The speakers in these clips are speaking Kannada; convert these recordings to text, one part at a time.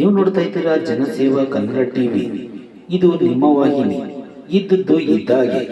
ನೀವು ನೋಡ್ತಾ ಇದ್ದೀರಾ ಜನಸೇವಾ ಕನ್ನಡ ಟಿವಿ. ಇದು ನಿಮ್ಮ ವಾಹಿನಿ. ಇದ್ದದ್ದು ಇದ್ದಾಗೆ.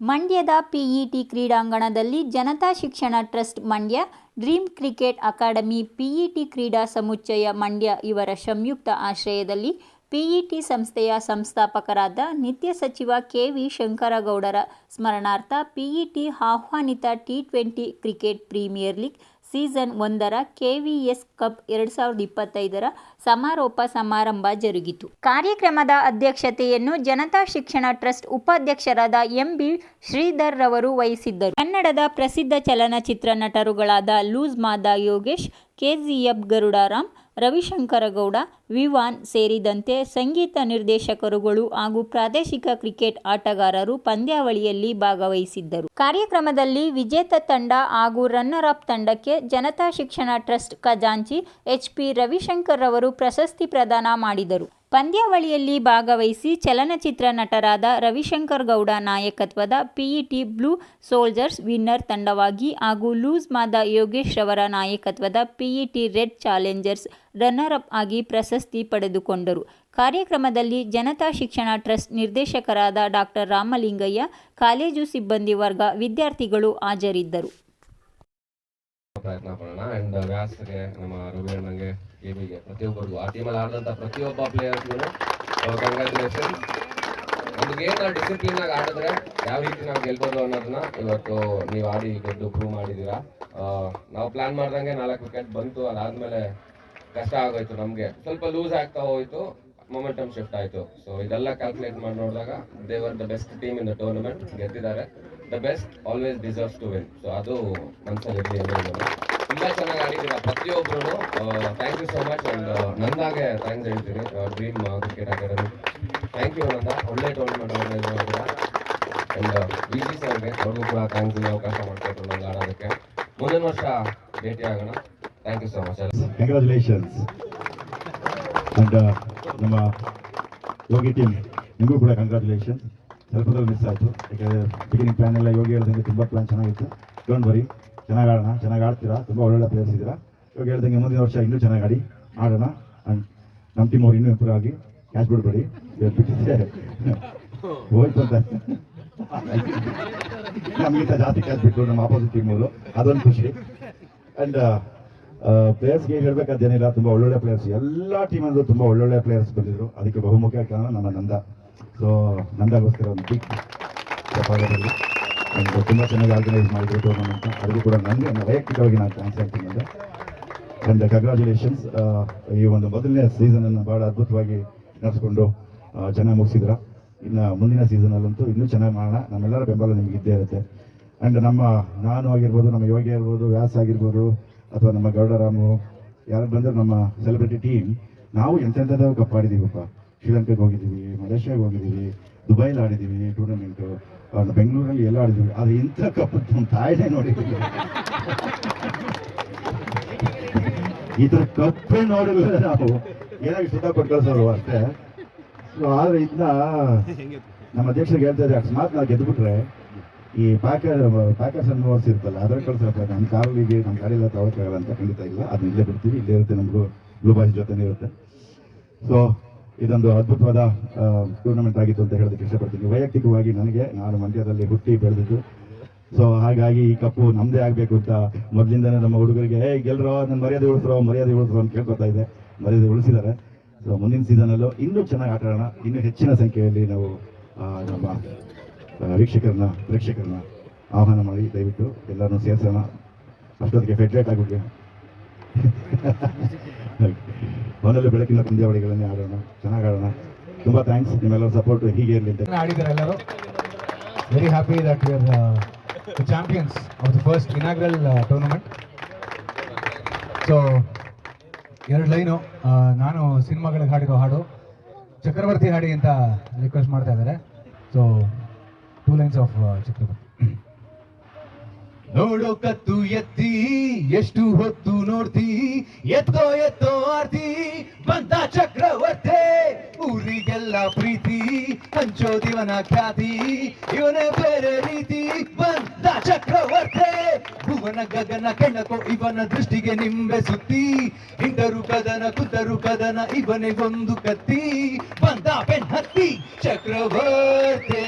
ಮಂಡ್ಯದ ಪಿಇಟಿ ಕ್ರೀಡಾಂಗಣದಲ್ಲಿ Janata Shikshana trust Mandya, dream cricket academy PET ಕ್ರೀಡಾ ಸಮುಚ್ಚಯ ಮಂಡ್ಯ ಇವರ ಸಂಯುಕ್ತ ಆಶ್ರಯದಲ್ಲಿ ಪಿಇಟಿ ಸಂಸ್ಥೆಯ ಸಂಸ್ಥಾಪಕರಾದ ನಿತ್ಯ ಸಚಿವ ಕೆವಿ ಶಂಕರಗೌಡರ ಸ್ಮರಣಾರ್ಥ PET ಆಹ್ವಾನಿತ T twenty cricket premier league season ಒಂದರ ಕೆವಿಎಸ್ ಕಪ್ ಎರಡು ಸಾವಿರದ ಇಪ್ಪತ್ತೈದರ ಸಮಾರೋಪ ಸಮಾರಂಭ ಜರುಗಿತು. ಕಾರ್ಯಕ್ರಮದ ಅಧ್ಯಕ್ಷತೆಯನ್ನು ಜನತಾ ಶಿಕ್ಷಣ ಟ್ರಸ್ಟ್ ಉಪಾಧ್ಯಕ್ಷರಾದ ಎಂಬಿ ಶ್ರೀಧರ್ ರವರು ವಹಿಸಿದ್ದರು. ಕನ್ನಡದ ಪ್ರಸಿದ್ಧ ಚಲನಚಿತ್ರ ನಟರುಗಳಾದ ಲೂಸ್ ಮಾದ ಯೋಗೇಶ್ ಕೆಜಿಎಫ್ ಗರುಡಾರಾಮ್ ರವಿಶಂಕರಗೌಡ, ವಿವಾನ್ ಸೇರಿದಂತೆ ಸಂಗೀತ ನಿರ್ದೇಶಕರುಗಳು ಹಾಗೂ ಪ್ರಾದೇಶಿಕ ಕ್ರಿಕೆಟ್ ಆಟಗಾರರು ಪಂದ್ಯಾವಳಿಯಲ್ಲಿ ಭಾಗವಹಿಸಿದ್ದರು. ಕಾರ್ಯಕ್ರಮದಲ್ಲಿ ವಿಜೇತ ತಂಡ ಹಾಗೂ ರನ್ನರ್ ಅಪ್ ತಂಡಕ್ಕೆ ಜನತಾ ಶಿಕ್ಷಣ ಟ್ರಸ್ಟ್ ಖಜಾಂಚಿ ಎಚ್ ಪಿ ರವಿಶಂಕರ್ ರವರು ಪ್ರಶಸ್ತಿ ಪ್ರದಾನ ಮಾಡಿದರು. ಪಂದ್ಯಾವಳಿಯಲ್ಲಿ ಭಾಗವಹಿಸಿ ಚಲನಚಿತ್ರ ನಟರಾದ ರವಿಶಂಕರ್ ಗೌಡ ನಾಯಕತ್ವದ ಪಿಇಟಿ ಬ್ಲೂ ಸೋಲ್ಜರ್ಸ್ ವಿನ್ನರ್ ತಂಡವಾಗಿ ಹಾಗೂ ಲೂಸ್ ಮಾದ ಯೋಗೇಶ್ ರವರ ನಾಯಕತ್ವದ PET red challengers runner up ಆಗಿ ಪ್ರಶಸ್ತಿ ಪಡೆದುಕೊಂಡರು. ಕಾರ್ಯಕ್ರಮದಲ್ಲಿ ಜನತಾ ಶಿಕ್ಷಣ ಟ್ರಸ್ಟ್ ನಿರ್ದೇಶಕರಾದ ಡಾಕ್ಟರ್ ರಾಮಲಿಂಗಯ್ಯ, ಕಾಲೇಜು ಸಿಬ್ಬಂದಿ ವರ್ಗ ವಿದ್ಯಾರ್ಥಿಗಳು ಹಾಜರಿದ್ದರು. ಪ್ರಯತ್ನ ಪಡೋಣ ಅಂಡ್ ವ್ಯಾಸ್ಗೆ ನಮ್ಮ ರವಿ ಅಣ್ಣಂಗೆ ಪ್ರತಿಯೊಬ್ಬರಿಗೂ, ಆ ಟೀಮಲ್ಲಿ ಆಡಿದಂಥ ಪ್ರತಿಯೊಬ್ಬ ಪ್ಲೇಯರ್ಸ್ಗೂ ಕಂಗ್ರ್ಯಾಚುಲೇಷನ್ ಒಂದು ಗೇಮ್ ಡಿಸಿಪ್ಲಿನ್ ಆಗಿ ಆಡಿದ್ರೆ ಯಾವ ರೀತಿ ನಾವು ಗೆಲ್ಬೋದು ಅನ್ನೋದನ್ನ ಇವತ್ತು ನೀವು ಆಡಿ ಗೆದ್ದು ಪ್ರೂವ್ ಮಾಡಿದ್ದೀರಾ. ನಾವು ಪ್ಲಾನ್ ಮಾಡ್ದಂಗೆ ನಾಲ್ಕು ವಿಕೆಟ್ ಬಂತು. ಅದಾದ್ಮೇಲೆ ಕಷ್ಟ ಆಗೋಯ್ತು ನಮಗೆ. ಸ್ವಲ್ಪ ಲೂಸ್ ಆಗ್ತಾ ಹೋಯ್ತು. ಮೊಮೆಂಟಮ್ ಶಿಫ್ಟ್ ಆಯಿತು. ಸೊ ಇದೆಲ್ಲ ಕ್ಯಾಲ್ಕುಲೇಟ್ ಮಾಡಿ ನೋಡಿದಾಗ they they were the best team in the tournament ಗೆದ್ದಿದ್ದಾರೆ. The best always deserves to win so ಅದು ಮನಸ್ಸಲ್ಲಿ ತುಂಬ ಚೆನ್ನಾಗಿ ಆಡಿದ್ದೀರ. ಪ್ರತಿಯೊಬ್ಬರು thank you so much and ನಂದಾಗೆ thanks ಹೇಳ್ತೀನಿ. Dream cricket academy thank you Nanda. ಒಳ್ಳೆ ಟೂರ್ನಮೆಂಟ್ ಆರ್ಗನೈಸ್ ಮಾಡಿದ್ದೀರಾ ಅಂಡ್ ವಿ ಜಿ ಸರ್ಗೆ ಅವ್ರಿಗೂ ಕೂಡ ಥ್ಯಾಂಕ್ಸ್ ಅವಕಾಶ ಮಾಡ್ಕೊಟ್ರು ನಂಗೆ ಆಡೋದಕ್ಕೆ. ಮುಂದಿನ ವರ್ಷ ಭೇಟಿ ಆಗೋಣ. Thank you so much congratulations and ನಮ್ಮ ಯೋಗಿ ಟೀಮ್ ನಿಮಗೂ ಕೂಡ ಕಂಗ್ರ್ಯಾಚುಲೇಷನ್ ಸ್ವಲ್ಪದಲ್ಲಿ ಮಿಸ್ ಆಯಿತು. ಯಾಕಂದರೆ ಬಿಗಿನಿಂಗ್ ಪ್ಲಾನ್ ಎಲ್ಲ ಯೋಗಿ ಹೇಳ್ದಂಗೆ ತುಂಬ ಪ್ಲ್ಯಾನ್ ಚೆನ್ನಾಗಿತ್ತು. ಡೋಂಟ್ ಬರಿ ಚೆನ್ನಾಗಿ ಆಡೋಣ, ಚೆನ್ನಾಗಿ ಆಡ್ತೀರಾ? ತುಂಬ ಒಳ್ಳೊಳ್ಳೆ ಪ್ಲೇಯರ್ಸ್ ಇದ್ದೀರಾ? ಯೋಗಿ ಹೇಳ್ದಂಗೆ ಮುಂದಿನ ವರ್ಷ ಇನ್ನೂ ಚೆನ್ನಾಗಿ ಆಡಿ, ಆಡೋಣ. ಆ್ಯಂಡ್ ನಮ್ಮ ಟೀಮ್ ಅವ್ರು ಇನ್ನೂ ಇಂಪ್ರೂವ್ ಆಗಿ ಕ್ಯಾಚ್ ಬಿಡ್ಬೇಡಿ. ಹೋಯ್ತು ಅಂತ. ನಮಗಿಂತ ಜಾಸ್ತಿ ಕ್ಯಾಚ್ ಬಿಟ್ಟು ನಮ್ಮ ಆಪೋಸಿಟ್ ಟೀಮ್ ಅವರು. ಅದೊಂದು ಖುಷಿ. ಅಂಡ್ ಪ್ಲೇಯರ್ಸ್ಗೆ ಹೇಳ್ಬೇಕಾದೇನಿಲ್ಲ ತುಂಬಾ ಒಳ್ಳೊಳ್ಳೆ ಪ್ಲೇಯರ್ಸ್ ಎಲ್ಲ ಟೀಮಲ್ಲೂ ತುಂಬಾ ಒಳ್ಳೊಳ್ಳೆ ಪ್ಲೇಯರ್ಸ್ ಬಂದಿದ್ರು. ಅದಕ್ಕೆ ಬಹುಮುಖ್ಯ ಕಾರಣ ನಮ್ಮ ನಂದ. ಸೊ ನಂದಗೋಸ್ಕರ ಒಂದು ಬಿಗ್ ಸ್ವಾಗತದಲ್ಲಿ ತುಂಬ ಚೆನ್ನಾಗಿ ಆರ್ಗನೈಸ್ ಮಾಡಿದ್ರು ಟೂರ್ನಮೆಂಟ್ ಅದಕ್ಕೂ ಕೂಡ ನನಗೆ ವೈಯಕ್ತಿಕವಾಗಿ ನಾನು ಥ್ಯಾಂಕ್ಸ್ ಹೇಳ್ತೀನಿ ಅಂದರೆ. ಅಂಡ್ ಕಂಗ್ರ್ಯಾಚುಲೇಷನ್ಸ್ ಈ ಒಂದು ಮೊದಲನೇ ಸೀಸನ್ ಅನ್ನು ಬಹಳ ಅದ್ಭುತವಾಗಿ ನಡೆಸ್ಕೊಂಡು ಚೆನ್ನಾಗಿ ಮುಗಿಸಿದ್ರ. ಇನ್ನು ಮುಂದಿನ ಸೀಸನಲ್ಲಂತೂ ಇನ್ನೂ ಚೆನ್ನಾಗಿ ಮಾಡೋಣ. ನಮ್ಮೆಲ್ಲರ ಬೆಂಬಲ ನಿಮಗೆ ಇದ್ದೇ ಇರುತ್ತೆ. ಅಂಡ್ ನಮ್ಮ, ನಾನು ಆಗಿರ್ಬೋದು, ನಮ್ಮ ಯೋಗಿ ಆಗಿರ್ಬೋದು, ವ್ಯಾಸ್ ಆಗಿರ್ಬೋದು ಅಥವಾ ನಮ್ಮ ಗೌಡರಾಮು ಯಾರು ಬಂದರು ನಮ್ಮ ಸೆಲೆಬ್ರಿಟಿ ಟೀಮ್ ನಾವು ಎಂತೆಂಥದ್ದು ಕಪ್ ಆಡಿದ್ದೀವಪ್ಪ ಶ್ರೀಲಂಕಾಗೆ ಹೋಗಿದ್ದೀವಿ ಮಲೇಷ್ಯಾಗೆ ಹೋಗಿದ್ದೀವಿ ದುಬೈಲಿ ಆಡಿದ್ದೀವಿ ಟೂರ್ನಮೆಂಟು ಬೆಂಗಳೂರಲ್ಲಿ ಎಲ್ಲ ಆಡಿದ್ದೀವಿ. ಆದರೆ ಇಂಥ ಕಪ್ ನಮ್ಮ ತಾಯಿನೇ ನೋಡಿದ್ದೀವಿ ಈ ಥರ ಕಪ್ಪೇ ನೋಡಿಲ್ಲ ನಾವು. ಏನಾಗಿ ಸುತ್ತ ಕೊಟ್ಟು ಕಳಿಸೋರು ಅಷ್ಟೇ. ಸೊ ಆದ್ರೆ ಇದನ್ನ ನಮ್ಮ ಅಧ್ಯಕ್ಷರಿಗೆ ಹೇಳ್ತಾ ಇದ್ದಾರೆ ಅಕಸ್ಮಾತ್ ನಾವು ಗೆದ್ದುಬಿಟ್ರೆ ಈ ಪ್ಯಾಕ ಪ್ಯಾಕರ್ಸ್ ಅನ್ನೋ ಇರ್ತಲ್ಲ ಅದ್ರ ಕಳ್ಸಪ್ಪ ನಮ್ಮ ಕಾಲಿಗೆ ನಮ್ಮ ಗಾಡಿಯೆಲ್ಲ ತಗೊಳಕ್ಕಾಗಲ್ಲ ಅಂತ ಖಂಡಿತ ಇಲ್ಲ. ಅದನ್ನ ಇಲ್ಲೇ ಬಿಡ್ತೀವಿ. ಇಲ್ಲೇ ಇರುತ್ತೆ ನಮಗೂ ಬ್ಲೂ ಜೊತೆ ಜೊತೆನೇ ಇರುತ್ತೆ. ಸೊ ಇದೊಂದು ಅದ್ಭುತವಾದ ಟೂರ್ನಮೆಂಟ್ ಆಗಿತ್ತು ಅಂತ ಹೇಳೋದಕ್ಕೆ ಇಷ್ಟಪಡ್ತೀನಿ. ವೈಯಕ್ತಿಕವಾಗಿ ನನಗೆ, ನಾನು ಮಂಡ್ಯದಲ್ಲಿ ಹುಟ್ಟಿ ಬೆಳೆದಿದ್ದು. ಸೊ ಹಾಗಾಗಿ ಈ ಕಪ್ಪು ನಮ್ಮದೇ ಆಗಬೇಕು ಅಂತ ಮೊದಲಿಂದನೇ ನಮ್ಮ ಹುಡುಗರಿಗೆ ಏ ಗೆಲ್ರೋ ನನ್ನ ಮರ್ಯಾದೆ ಉಳಿಸ್ರೋ ಮರ್ಯಾದೆ ಉಳಿಸ್ರೋ ಅಂತ ಕೇಳ್ಕೊತಾ ಇದೆ ಮರ್ಯಾದೆ ಉಳಿಸಿದ್ದಾರೆ. ಸೊ ಮುಂದಿನ ಸೀಸನಲ್ಲೂ ಇನ್ನೂ ಚೆನ್ನಾಗಿ ಆಟ ಆಡೋಣ ಇನ್ನೂ ಹೆಚ್ಚಿನ ಸಂಖ್ಯೆಯಲ್ಲಿ ನಾವು ನಮ್ಮ ವೀಕ್ಷಕರನ್ನ, ಪ್ರೇಕ್ಷಕರನ್ನ ಆಹ್ವಾನ ಮಾಡಿ, ದಯವಿಟ್ಟು ಎಲ್ಲರನ್ನೂ ಸೇರಿಸೋಣ. ಅಷ್ಟೊತ್ತಿಗೆ ಫೆಡ್ರೇಟ್ ಆಗಿಬಿಡ್ಲಿ ಮನೇಲಿ ಬೆಳಕಿನ ಪಂದ್ಯಾವಳಿಗಳನ್ನೇ ಆಡೋಣ, ಚೆನ್ನಾಗಿ ಆಡೋಣ. ತುಂಬ ಥ್ಯಾಂಕ್ಸ್ ನಿಮ್ಮೆಲ್ಲರ ಸಪೋರ್ಟ್ ಹೀಗೆ ಇರಲಿ ಅಂತ. ಆಡಿದ್ದಾರೆ ಎಲ್ಲರೂ. Very happy that we are champions of the first inaugural tournament so ಎರಡು ಲೈನು ನಾನು ಸಿನಿಮಾಗಳಿಗೆ ಹಾಡಿರೋ ಹಾಡು, ಚಕ್ರವರ್ತಿ ಹಾಡಿ ಅಂತ ರಿಕ್ವೆಸ್ಟ್ ಮಾಡ್ತಾ ಇದ್ದಾರೆ. So two lines of Chakravarthy ನೋಡೋ ಕತ್ತು ಎತ್ತಿ, ಎಷ್ಟು ಹೊತ್ತು ನೋಡ್ತಿ ಎತ್ತೋ ಎತ್ತೋ ಆರ್ತಿ ಬಂದ ಚಕ್ರವರ್ತಿ, ಊರಿಗೆಲ್ಲ ಪ್ರೀತಿ, ಹಂಚೋ ದಿವನ ಖ್ಯಾತಿ, ಇವನೇ ಬೇರೆ ರೀತಿ ಬಂದ ಚಕ್ರವರ್ತಿ, ಭುವನ ಗಗನ ಕೆಣಕೋ, ಇವನ ದೃಷ್ಟಿಗೆ ನಿಂಬೆ ಸುತ್ತಿ ಇಂಟರು ಕದನ ಕುದರು ಕದನ, ಇವನೇ ಒಂದು ಕತ್ತಿ ಬಂದ ಬೆನ್ ಹತ್ತಿ, ಚಕ್ರವರ್ತೆ.